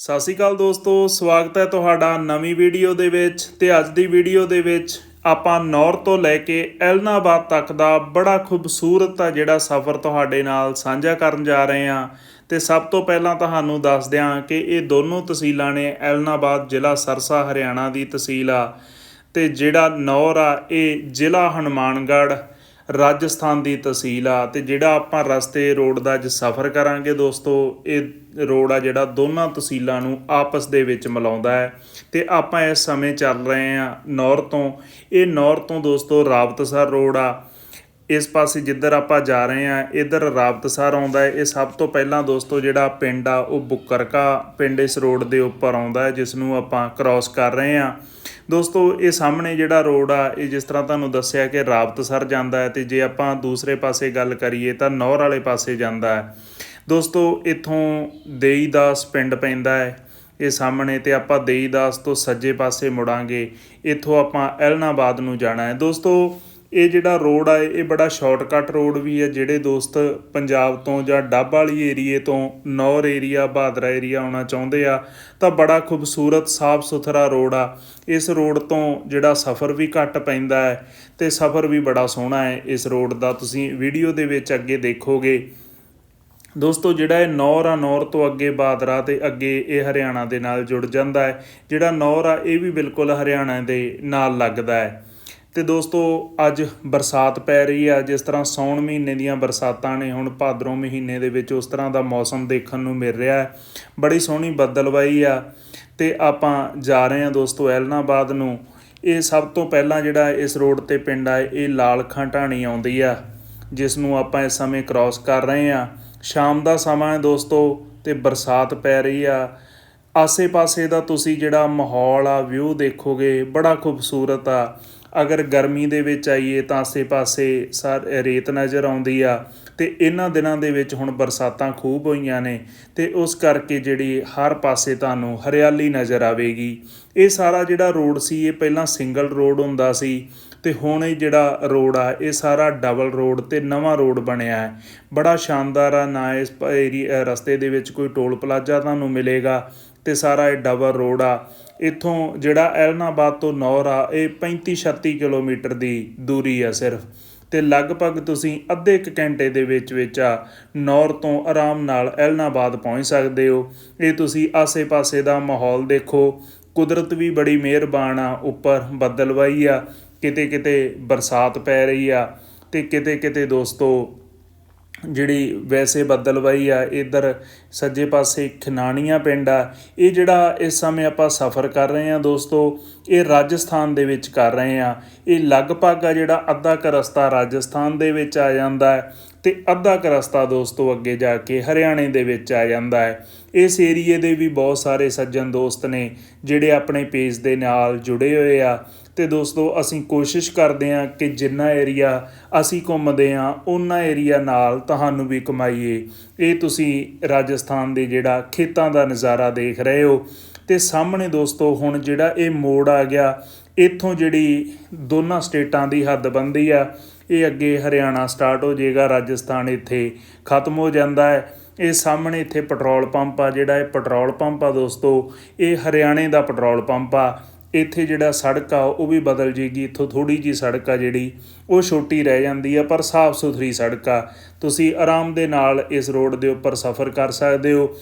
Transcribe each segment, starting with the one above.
ਸਤਿ ਸ਼੍ਰੀ ਅਕਾਲ ਦੋਸਤੋ, ਸਵਾਗਤ ਹੈ ਤੁਹਾਡਾ ਨਵੀਂ ਵੀਡੀਓ ਦੇ ਵਿੱਚ ਤੇ ਅੱਜ ਦੀ ਵੀਡੀਓ ਦੇ ਵਿੱਚ ਆਪਾਂ ਨੌਰ ਤੋਂ ਲੈ ਕੇ ਐਲਨਾਬਾਦ ਤੱਕ ਦਾ ਬੜਾ ਖੂਬਸੂਰਤ ਆ ਜਿਹੜਾ ਸਫ਼ਰ ਤੁਹਾਡੇ ਨਾਲ ਸਾਂਝਾ ਕਰਨ ਜਾ ਰਹੇ ਹਾਂ। ਤੇ ਸਭ ਤੋਂ ਪਹਿਲਾਂ ਤੁਹਾਨੂੰ ਦੱਸ ਦਿਆਂ ਕਿ ਇਹ ਦੋਨੋਂ ਤਹਿਸੀਲਾਂ ਨੇ, ਐਲਨਾਬਾਦ ਜ਼ਿਲ੍ਹਾ ਸਰਸਾ, ਹਰਿਆਣਾ ਦੀ ਤਹਿਸੀਲ ਆ। ਤੇ ਜਿਹੜਾ ਨੌਰ ਆ, ਇਹ ਜ਼ਿਲ੍ਹਾ ਹਨੂਮਾਨਗੜ੍ਹ ਰਾਜਸਥਾਨ ਦੀ ਤਹਿਸੀਲ ਆ ਤੇ ਜਿਹੜਾ ਆਪਾਂ ਰਸਤੇ ਰੋਡ ਦਾ ਅੱਜ ਸਫ਼ਰ ਕਰਾਂਗੇ ਦੋਸਤੋ, ਇਹ ਰੋਡ ਆ ਜਿਹੜਾ ਦੋਨਾਂ ਤਹਿਸੀਲਾਂ ਨੂੰ ਆਪਸ ਦੇ ਵਿੱਚ ਮਿਲਾਉਂਦਾ ਹੈ ਤੇ ਆਪਾਂ ਇਸ ਸਮੇਂ ਚੱਲ ਰਹੇ ਆ ਨੌਰ ਤੋਂ। ਇਹ ਨੌਰ ਤੋਂ ਦੋਸਤੋ ਰਾਵਤਸਰ ਰੋਡ ਆ। ਇਸ ਪਾਸੇ ਜਿੱਧਰ ਆਪਾਂ ਜਾ ਰਹੇ ਆ ਇਧਰ ਰਾਵਤਸਰ ਆਉਂਦਾ ਹੈ। ਇਹ ਸਭ ਤੋਂ ਪਹਿਲਾਂ ਦੋਸਤੋ ਜਿਹੜਾ ਪਿੰਡ ਆ, ਉਹ ਬੁੱਕਰਕਾ ਪਿੰਡ ਇਸ ਰੋਡ ਦੇ ਉੱਪਰ ਆਉਂਦਾ ਹੈ, ਜਿਸ ਨੂੰ ਆਪਾਂ ਕ੍ਰਾਸ ਕਰ ਰਹੇ ਆ ਦੋਸਤੋ, ਇਹ ਸਾਹਮਣੇ ਜਿਹੜਾ ਰੋਡ ਆ, ਇਹ ਜਿਸ ਤਰ੍ਹਾਂ ਤੁਹਾਨੂੰ ਦੱਸਿਆ ਕਿ ਰਾਬਤਸਰ ਜਾਂਦਾ ਹੈ ਤੇ ਜੇ ਆਪਾਂ ਦੂਸਰੇ ਪਾਸੇ ਗੱਲ ਕਰੀਏ ਤਾਂ ਨੌਰ ਵਾਲੇ ਪਾਸੇ ਜਾਂਦਾ ਹੈ। ਦੋਸਤੋ, ਇੱਥੋਂ ਦੇਈਦਾਸ ਪਿੰਡ ਪੈਂਦਾ ਹੈ। ਇਹ ਸਾਹਮਣੇ ਤੇ ਆਪਾਂ ਦੇਈਦਾਸ ਤੋਂ ਸੱਜੇ ਪਾਸੇ ਮੁੜਾਂਗੇ। ਇੱਥੋਂ ਆਪਾਂ ਐਲਨਾਬਾਦ ਨੂੰ ਜਾਣਾ ਹੈ। ਦੋਸਤੋ ਇਹ ਜਿਹੜਾ ਰੋਡ ਆ, ਇਹ ਬੜਾ ਸ਼ਾਰਟਕਟ ਰੋਡ ਵੀ ਹੈ ਜਿਹੜੇ ਦੋਸਤ ਪੰਜਾਬ ਤੋਂ ਜਾਂ ਡੱਬ ਵਾਲੀ ਏਰੀਏ ਤੋਂ ਨੌਰ ਏਰੀਆ, ਬਹਾਦਰਾ ਏਰੀਆ ਆਉਣਾ ਚਾਹੁੰਦੇ ਆ, ਤਾਂ ਬੜਾ ਖੂਬਸੂਰਤ ਸਾਫ਼ ਸੁਥਰਾ ਰੋਡ ਆ। ਇਸ ਰੋਡ ਤੋਂ ਜਿਹੜਾ ਸਫ਼ਰ ਵੀ ਘੱਟ ਪੈਂਦਾ ਹੈ ਤੇ ਸਫ਼ਰ ਵੀ ਬੜਾ ਸੋਹਣਾ ਹੈ। ਇਸ ਰੋਡ ਦਾ ਤੁਸੀਂ ਵੀਡੀਓ ਦੇ ਵਿੱਚ ਅੱਗੇ ਦੇਖੋਗੇ। ਦੋਸਤੋ, ਜਿਹੜਾ ਇਹ ਨੌਰ ਆ, ਨੌਰ ਤੋਂ ਅੱਗੇ ਬਾਦਰਾ ਤੇ ਅੱਗੇ ਇਹ ਹਰਿਆਣਾ ਦੇ ਨਾਲ ਜੁੜ ਜਾਂਦਾ ਹੈ। ਜਿਹੜਾ ਨੌਰ ਆ, ਇਹ ਵੀ ਬਿਲਕੁਲ ਹਰਿਆਣਾ ਦੇ ਨਾਲ ਲੱਗਦਾ ਹੈ। ਤੇ ਦੋਸਤੋ, ਅੱਜ ਬਰਸਾਤ ਪੈ ਰਹੀ ਆ, ਜਿਸ ਤਰ੍ਹਾਂ ਸੌਣ ਮਹੀਨੇ ਦੀਆਂ ਬਰਸਾਤਾਂ ਨੇ, ਹੁਣ ਭਾਦਰੋਂ ਮਹੀਨੇ ਦੇ ਵਿੱਚ ਉਸ ਤਰ੍ਹਾਂ ਦਾ ਮੌਸਮ ਦੇਖਣ ਨੂੰ ਮਿਲ ਰਿਹਾ ਹੈ। ਬੜੀ ਸੋਹਣੀ ਬੱਦਲਵਾਈ ਆ, ਤੇ ਆਪਾਂ ਜਾ ਰਹੇ ਹਾਂ ਦੋਸਤੋ ਐਲਨਾਬਾਦ ਨੂੰ। ਇਹ ਸਭ ਤੋਂ ਪਹਿਲਾਂ ਜਿਹੜਾ ਇਸ ਰੋਡ ਤੇ ਪਿੰਡ ਆ, ਇਹ ਲਾਲਖਾਂ ਢਾਣੀ ਆਉਂਦੀ ਆ, ਜਿਸ ਨੂੰ ਆਪਾਂ ਇਸ ਸਮੇਂ ਕ੍ਰਾਸ ਕਰ ਰਹੇ ਆ ਸ਼ਾਮ ਦਾ ਸਮਾਂ ਹੈ ਦੋਸਤੋ, ਤੇ ਬਰਸਾਤ ਪੈ ਰਹੀ ਆ। ਆਸੇ-ਪਾਸੇ ਦਾ ਤੁਸੀਂ ਜਿਹੜਾ ਮਾਹੌਲ ਆ, ਵਿਊ ਦੇਖੋਗੇ, ਬੜਾ ਖੂਬਸੂਰਤ ਆ। ਅਗਰ ਗਰਮੀ ਦੇ ਵਿੱਚ ਆਈਏ ਤਾਂ ਆਸੇ-ਪਾਸੇ ਸਾਰ ਰੇਤ ਨਜ਼ਰ ਆਉਂਦੀ ਆ ਤੇ ਇਹਨਾਂ ਦਿਨਾਂ ਦੇ ਵਿੱਚ ਹੁਣ ਬਰਸਾਤਾਂ ਖੂਬ ਹੋਈਆਂ ਨੇ ਤੇ ਉਸ ਕਰਕੇ ਜਿਹੜੀ ਹਰ ਪਾਸੇ ਤੁਹਾਨੂੰ ਹਰਿਆਲੀ ਨਜ਼ਰ ਆਵੇਗੀ। ਇਹ ਸਾਰਾ ਜਿਹੜਾ ਰੋਡ ਸੀ, ਇਹ ਪਹਿਲਾਂ ਸਿੰਗਲ ਰੋਡ ਹੁੰਦਾ ਸੀ ਤੇ ਹੁਣ ਇਹ ਜਿਹੜਾ ਰੋਡ ਆ, ਇਹ ਸਾਰਾ ਡਬਲ ਰੋਡ ਤੇ ਨਵਾਂ ਰੋਡ ਬਣਿਆ ਹੈ। ਬੜਾ ਸ਼ਾਨਦਾਰ ਆ, ਨਾ ਇਸ ਪ- ਰਸਤੇ ਦੇ ਵਿੱਚ ਕੋਈ ਟੋਲ ਪਲਾਜ਼ਾ ਤੁਹਾਨੂੰ ਮਿਲੇਗਾ ਤੇ ਸਾਰਾ ਇਹ ਡਬਲ ਰੋਡ ਆ। ਇੱਥੋਂ ਜਿਹੜਾ ਐਲਨਾਬਾਦ ਤੋਂ ਨੌਰ ਆ, ਇਹ 35 36 ਕਿਲੋਮੀਟਰ ਦੀ ਦੂਰੀ ਆ ਸਿਰਫ। ਤੇ ਲਗਭਗ ਤੁਸੀਂ ਅੱਧੇ ਕੁ ਘੰਟੇ ਦੇ ਵਿੱਚ ਵਿੱਚ ਆ, ਨੌਰ ਤੋਂ ਆਰਾਮ ਨਾਲ ਐਲਨਾਬਾਦ ਪਹੁੰਚ ਸਕਦੇ ਹੋ। ਇਹ ਤੁਸੀਂ ਆਸੇ-ਪਾਸੇ ਦਾ ਮਾਹੌਲ ਦੇਖੋ। ਕੁਦਰਤ ਵੀ ਬੜੀ ਮਿਹਰਬਾਨ ਆ, ਉੱਪਰ ਬੱਦਲਵਾਈ ਆ। ਕਿਤੇ ਕਿਤੇ ਬਰਸਾਤ ਪੈ ਰਹੀ ਆ ਤੇ ਕਿਤੇ ਕਿਤੇ ਦੋਸਤੋ ਜਿਹੜੀ ਵੈਸੇ ਬੱਦਲਵਾਈ ਆ, ਇਧਰ ਸੱਜੇ ਪਾਸੇ ਖਨਾਣੀਆਂ ਪਿੰਡ ਆ, ਇਹ ਜਿਹੜਾ ਇਸ ਸਮੇਂ ਆਪਾਂ ਸਫ਼ਰ ਕਰ ਰਹੇ ਆ ਦੋਸਤੋ, ਇਹ ਰਾਜਸਥਾਨ ਦੇ ਵਿੱਚ ਕਰ ਰਹੇ ਆ ਇਹ ਲਗਭਗ ਆ ਜਿਹੜਾ ਅੱਧਾ ਕ ਰਸਤਾ ਰਾਜਸਥਾਨ ਦੇ ਵਿੱਚ ਆ ਜਾਂਦਾ ਹੈ। ਤੇ ਅੱਧਾ ਕ ਰਸਤਾ ਦੋਸਤੋ ਅੱਗੇ ਜਾ ਕੇ ਹਰਿਆਣੇ ਦੇ ਵਿੱਚ ਆ ਜਾਂਦਾ ਹੈ। ਇਸ ਏਰੀਏ ਦੇ ਵੀ ਬਹੁਤ ਸਾਰੇ ਸੱਜਣ ਦੋਸਤ ਨੇ ਜਿਹੜੇ ਆਪਣੇ ਪੇਜ ਦੇ ਨਾਲ ਜੁੜੇ ਹੋਏ ਆ। ਤੇ ਦੋਸਤੋ ਅਸੀਂ ਕੋਸ਼ਿਸ਼ ਕਰਦੇ ਹਾਂ ਕਿ ਜਿੰਨਾ ਏਰੀਆ ਅਸੀਂ ਘੁੰਮਦੇ ਹਾਂ ਉਹਨਾਂ ਏਰੀਆ ਨਾਲ ਤੁਹਾਨੂੰ ਵੀ ਕਮਾਈਏ ਇਹ ਤੁਸੀਂ ਰਾਜਸਥਾਨ ਦੇ ਜਿਹੜਾ ਖੇਤਾਂ ਦਾ ਨਜ਼ਾਰਾ ਦੇਖ ਰਹੇ ਹੋ। ਤੇ ਸਾਹਮਣੇ ਦੋਸਤੋ ਹੁਣ ਜਿਹੜਾ ਇਹ ਮੋੜ ਆ ਗਿਆ ਇੱਥੋਂ ਜਿਹੜੀ ਦੋਨਾਂ ਸਟੇਟਾਂ ਦੀ ਹੱਦ ਬੰਦੀ ਆ, ਇਹ ਅੱਗੇ ਹਰਿਆਣਾ ਸਟਾਰਟ ਹੋ ਜਾਏਗਾ, ਰਾਜਸਥਾਨ ਇੱਥੇ ਖਤਮ ਹੋ ਜਾਂਦਾ ਹੈ। ਇਹ ਸਾਹਮਣੇ ਇੱਥੇ ਪੈਟਰੋਲ ਪੰਪ ਆ, ਜਿਹੜਾ ਇਹ ਪੈਟਰੋਲ ਪੰਪ ਆ ਦੋਸਤੋ, ਇਹ ਹਰਿਆਣੇ ਦਾ ਪੈਟਰੋਲ ਪੰਪ ਆ। ਇੱਥੇ ਜਿਹੜਾ ਸੜਕ ਆ, ਉਹ ਵੀ ਬਦਲ ਜੇਗੀ ਇੱਥੋਂ ਥੋੜੀ ਜੀ ਸੜਕ ਆ ਜਿਹੜੀ, ਉਹ ਛੋਟੀ ਰਹਿ ਜਾਂਦੀ ਆ, ਪਰ ਸਾਫ਼ ਸੁਥਰੀ ਸੜਕ ਆ। ਤੁਸੀਂ ਆਰਾਮ ਦੇ ਨਾਲ ਇਸ ਰੋਡ ਦੇ ਉੱਪਰ ਸਫ਼ਰ ਕਰ ਸਕਦੇ ਹੋ।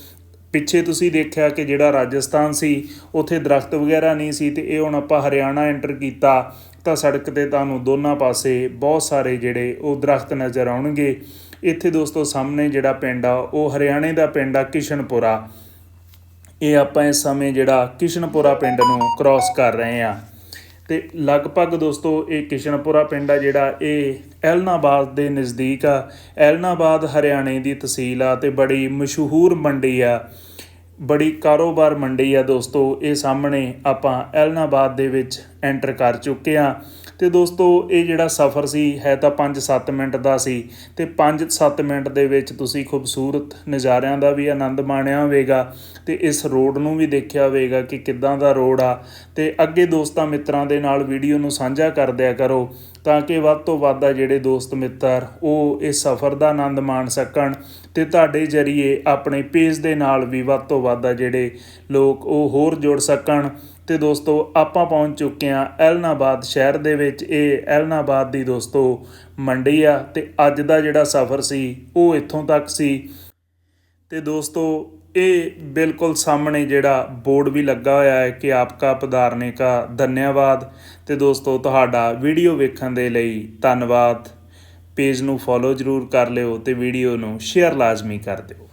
ਪਿੱਛੇ ਤੁਸੀਂ ਦੇਖਿਆ ਕਿ ਜਿਹੜਾ ਰਾਜਸਥਾਨ ਸੀ, ਉੱਥੇ ਦਰਖਤ ਵਗੈਰਾ ਨਹੀਂ ਸੀ ਤੇ ਇਹ ਹੁਣ ਆਪਾਂ ਹਰਿਆਣਾ ਐਂਟਰ ਕੀਤਾ, ਤਾਂ ਸੜਕ ਤੇ ਤੁਹਾਨੂੰ ਦੋਨਾਂ ਪਾਸੇ ਬਹੁਤ ਸਾਰੇ ਜਿਹੜੇ ਉਹ ਦਰਖਤ ਨਜ਼ਰ ਆਉਣਗੇ। ਇੱਥੇ ਦੋਸਤੋ ਸਾਹਮਣੇ ਜਿਹੜਾ ਪਿੰਡ ਆ, ਉਹ ਹਰਿਆਣੇ ਦਾ ਪਿੰਡ ਆ, ਕਿਸ਼ਨਪੁਰਾ। ਇਹ ਆਪਾਂ ਇਸ ਸਮੇਂ ਜਿਹੜਾ ਕਿਸ਼ਨਪੁਰਾ ਪਿੰਡ ਨੂੰ ਕ੍ਰਾਸ ਕਰ ਰਹੇ ਆ। ਤੇ ਲਗਭਗ ਦੋਸਤੋ, ਇਹ ਕਿਸ਼ਨਪੁਰਾ ਪਿੰਡ ਆ ਜਿਹੜਾ ਇਹ ਐਲਨਾਬਾਦ ਦੇ ਨਜ਼ਦੀਕ ਆ। ਐਲਨਾਬਾਦ ਹਰਿਆਣੇ ਦੀ ਤਹਿਸੀਲ ਆ ਤੇ ਬੜੀ ਮਸ਼ਹੂਰ ਮੰਡੀ ਆ। ਬੜੀ ਕਾਰੋਬਾਰ ਮੰਡੀ ਆ ਦੋਸਤੋ, ਇਹ ਸਾਹਮਣੇ ਆਪਾਂ ਐਲਨਾਬਾਦ ਦੇ ਵਿੱਚ ਐਂਟਰ ਕਰ ਚੁੱਕੇ ਹਾਂ। ਤੇ ਦੋਸਤੋ, ਇਹ ਜਿਹੜਾ ਸਫ਼ਰ ਸੀ, ਹੈ ਤਾਂ 5-7 ਮਿੰਟ ਦਾ ਸੀ ਤੇ 5-7 ਮਿੰਟ ਦੇ ਵਿੱਚ ਤੁਸੀਂ ਖੂਬਸੂਰਤ ਨਜ਼ਾਰਿਆਂ ਦਾ ਵੀ ਆਨੰਦ ਮਾਣਿਆ ਹੋਵੇਗਾ ਤੇ ਇਸ ਰੋਡ ਨੂੰ ਵੀ ਦੇਖਿਆ ਹੋਵੇਗਾ ਕਿ ਕਿੱਦਾਂ ਦਾ ਰੋਡ ਆ। ਤੇ ਅੱਗੇ ਦੋਸਤਾਂ ਮਿੱਤਰਾਂ ਦੇ ਨਾਲ ਵੀਡੀਓ ਨੂੰ ਸਾਂਝਾ ਕਰ ਦਿਆ ਕਰੋ ਤਾਂ ਕਿ ਵੱਧ ਤੋਂ ਵੱਧ ਆ ਜਿਹੜੇ ਦੋਸਤ ਮਿੱਤਰ, ਉਹ ਇਸ ਸਫ਼ਰ ਦਾ ਆਨੰਦ ਮਾਣ ਸਕਣ ਤੇ ਤੁਹਾਡੇ ਜਰੀਏ ਆਪਣੇ ਪੇਜ ਦੇ ਨਾਲ ਵੀ ਵੱਧ ਤੋਂ ਵੱਧ ਆ ਜਿਹੜੇ ਲੋਕ, ਉਹ ਹੋਰ ਜੁੜ ਸਕਣ। ਤੇ ਦੋਸਤੋ, ਆਪਾਂ ਪਹੁੰਚ ਚੁੱਕੇ ਹਾਂ ਐਲਨਾਬਾਦ ਸ਼ਹਿਰ ਦੇ ਵਿੱਚ। ਇਹ ਐਲਨਾਬਾਦ ਦੀ ਦੋਸਤੋ ਮੰਡੀ ਆ ਤੇ ਅੱਜ ਦਾ ਜਿਹੜਾ ਸਫ਼ਰ ਸੀ, ਉਹ ਇੱਥੋਂ ਤੱਕ ਸੀ। ਤੇ ਦੋਸਤੋ, ਇਹ ਬਿਲਕੁਲ ਸਾਹਮਣੇ ਜਿਹੜਾ ਬੋਰਡ ਵੀ ਲੱਗਾ ਹੋਇਆ ਹੈ ਕਿ ਆਪਕਾ ਪਧਾਰਨੇ ਕਾ ਧੰਨਵਾਦ। ਤੇ ਦੋਸਤੋ, ਤੁਹਾਡਾ ਵੀਡੀਓ ਵੇਖਣ ਦੇ ਲਈ ਧੰਨਵਾਦ। ਪੇਜ ਨੂੰ ਫੋਲੋ ਜਰੂਰ ਕਰ ਲਿਓ ਤੇ ਵੀਡੀਓ ਨੂੰ ਸ਼ੇਅਰ ਲਾਜ਼ਮੀ ਕਰ ਦਿਓ।